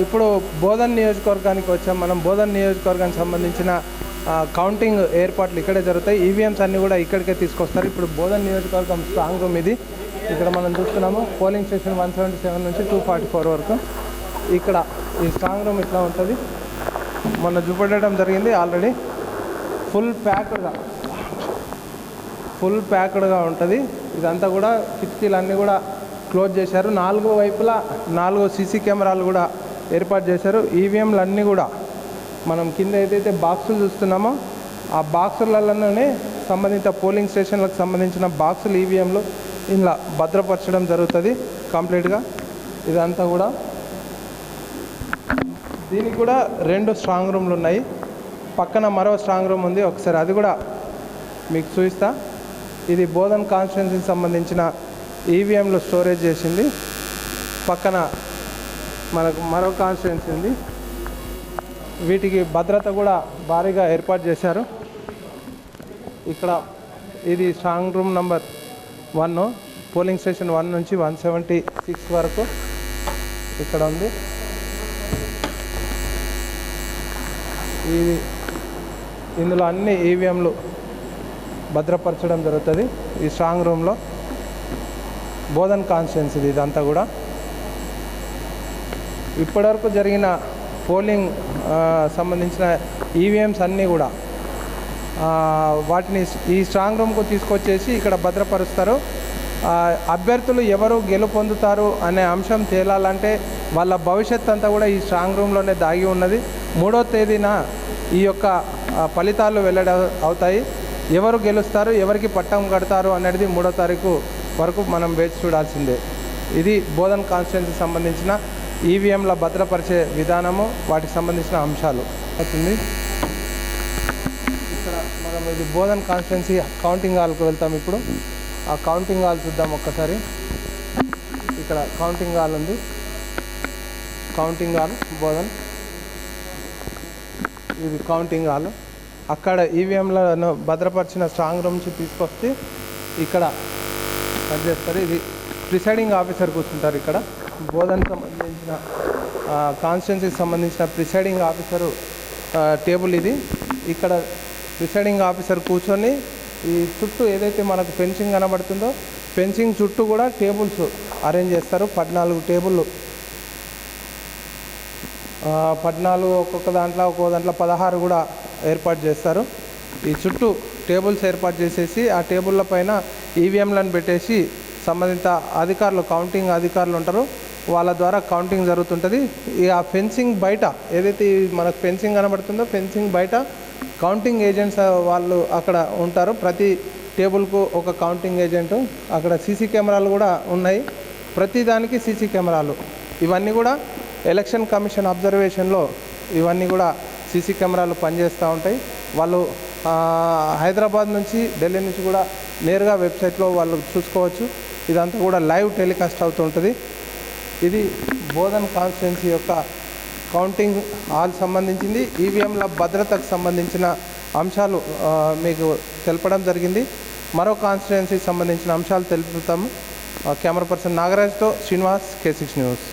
ఇప్పుడు బోధన్ నియోజకవర్గానికి వచ్చాం. మనం బోధన్ నియోజకవర్గానికి సంబంధించిన కౌంటింగ్ ఏర్పాట్లు ఇక్కడే జరుగుతాయి. ఈవీఎంస్ అన్నీ కూడా ఇక్కడికే తీసుకొస్తారు. ఇప్పుడు బోధన్ నియోజకవర్గం స్ట్రాంగ్ రూమ్ ఇది. ఇక్కడ మనం చూస్తున్నాము. Polling station one seventy seven నుంచి టూ ఫార్టీ ఫోర్ వరకు. ఇక్కడ ఈ స్ట్రాంగ్ రూమ్ ఇట్లా ఉంటుంది. మొన్న చూపెట్టడం జరిగింది ఆల్రెడీ. ఫుల్ ప్యాక్డ్గా ఫుల్ ప్యాక్డ్గా ఉంటుంది. ఇదంతా కూడా కిటికీలన్నీ కూడా క్లోజ్ చేశారు. నాలుగు వైపులా నాలుగు సీసీ కెమెరాలు కూడా ఏర్పాటు చేశారు. ఈవీఎంలు అన్నీ కూడా మనం కింద ఏదైతే బాక్సులు చూస్తున్నామో ఆ బాక్సులలోనే సంబంధిత పోలింగ్ స్టేషన్లకు సంబంధించిన బాక్సులు ఈవీఎంలు ఇలా భద్రపరచడం జరుగుతుంది కంప్లీట్గా. ఇదంతా కూడా దీనికి కూడా రెండు స్ట్రాంగ్ రూమ్లు ఉన్నాయి. పక్కన మరో స్ట్రాంగ్ రూమ్ ఉంది. ఒకసారి అది కూడా మీకు చూపిస్తా. ఇది బోధన్ కాన్స్టిట్యున్సీకి సంబంధించిన ఈవీఎంలు స్టోరేజ్ చేసింది. పక్కన మనకు మరో కాన్స్టిట్యున్సీ ఉంది. వీటికి భద్రత కూడా భారీగా ఏర్పాటు చేశారు. ఇక్కడ ఇది strong room number one polling station one నుంచి వన్ సెవెంటీ సిక్స్ వరకు ఇక్కడ ఉంది. ఇది ఇందులో అన్ని ఈవీఎంలు భద్రపరచడం జరుగుతుంది ఈ స్ట్రాంగ్ రూమ్లో బోధన్ కాన్స్టిట్యున్సీ ఇది ఇదంతా కూడా. ఇప్పటివరకు జరిగిన పోలింగ్ సంబంధించిన ఈవీఎంస్ అన్నీ కూడా వాటిని ఈ స్ట్రాంగ్ రూమ్కు తీసుకొచ్చేసి ఇక్కడ భద్రపరుస్తారు. అభ్యర్థులు ఎవరు గెలుపొందుతారు అనే అంశం తేలాలంటే వాళ్ళ భవిష్యత్ అంతా కూడా ఈ స్ట్రాంగ్ రూమ్లోనే దాగి ఉన్నది. మూడో తేదీన ఈ యొక్క ఫలితాలు వెల్లడ అవుతాయి. ఎవరు గెలుస్తారు ఎవరికి పట్టం కడతారు అనేది మూడో తారీఖు వరకు మనం వేచి చూడాల్సిందే. ఇది బోధన్ కాన్స్టిట్యున్సీకి సంబంధించిన ఈవీఎంల భద్రపరిచే విధానము వాటికి సంబంధించిన అంశాలు. అవుతుంది. ఇక్కడ మనం ఇది బోధన్ కాన్స్టిట్యున్సీ కౌంటింగ్ హాల్కి వెళ్తాం ఇప్పుడు. ఆ కౌంటింగ్ హాల్ చూద్దాం ఒక్కసారి. ఇక్కడ కౌంటింగ్ హాల్ ఉంది. Counting hall Bodhan. ఇది కౌంటింగ్ హాల్ అక్కడ ఈవీఎంలను భద్రపరిచిన స్ట్రాంగ్ రూమ్ నుంచి తీసుకొస్తే ఇక్కడ కట్ చేస్తారు. ఇది ప్రిసైడింగ్ ఆఫీసర్ కూర్చుంటారు ఇక్కడ. బోధన్ సంబంధించిన కాన్స్టిట్యున్సీకి సంబంధించిన ప్రిసైడింగ్ ఆఫీసరు టేబుల్ ఇది. ఇక్కడ ప్రిసైడింగ్ ఆఫీసర్ కూర్చొని ఈ చుట్టూ ఏదైతే మనకు ఫెన్సింగ్ కనబడుతుందో ఫెన్సింగ్ చుట్టూ కూడా టేబుల్స్ అరేంజ్ చేస్తారు. పద్నాలుగు టేబుల్ పద్నాలుగు ఒక్కొక్క దాంట్లో ఒక్కొక్క దాంట్లో పదహారు కూడా ఏర్పాటు చేస్తారు. ఈ చుట్టూ టేబుల్స్ ఏర్పాటు చేసేసి ఆ టేబుల్ల పైన ఈవీఎంలను పెట్టేసి సంబంధిత అధికారులు కౌంటింగ్ అధికారులు ఉంటారు. వాళ్ళ ద్వారా కౌంటింగ్ జరుగుతుంటుంది. ఈ ఆ ఫెన్సింగ్ బయట ఏదైతే మనకు ఫెన్సింగ్ కనబడుతుందో ఫెన్సింగ్ బయట కౌంటింగ్ ఏజెంట్స్ వాళ్ళు అక్కడ ఉంటారు. ప్రతి టేబుల్కు ఒక కౌంటింగ్ ఏజెంట్ అక్కడ సీసీ కెమెరాలు కూడా ఉన్నాయి. ప్రతి దానికి సీసీ కెమెరాలు. ఇవన్నీ కూడా ఎలక్షన్ కమిషన్ అబ్జర్వేషన్లో ఇవన్నీ కూడా సీసీ కెమెరాలు పనిచేస్తూ ఉంటాయి. వాళ్ళు హైదరాబాద్ నుంచి ఢిల్లీ నుంచి కూడా నేరుగా వెబ్సైట్లో వాళ్ళు చూసుకోవచ్చు. ఇదంతా కూడా లైవ్ టెలికాస్ట్ అవుతుంటుంది. ఇది బోధన్ కాన్స్టిట్యున్సీ యొక్క కౌంటింగ్ హాల్ సంబంధించింది ఈవీఎంల భద్రతకు సంబంధించిన అంశాలు మీకు తెలపడం జరిగింది. మరో కాన్స్టిట్యున్సీకి సంబంధించిన అంశాలు తెలుపుతాము. కెమెరా పర్సన్ నాగరాజ్తో శ్రీనివాస్ కే సిక్స్ న్యూస్.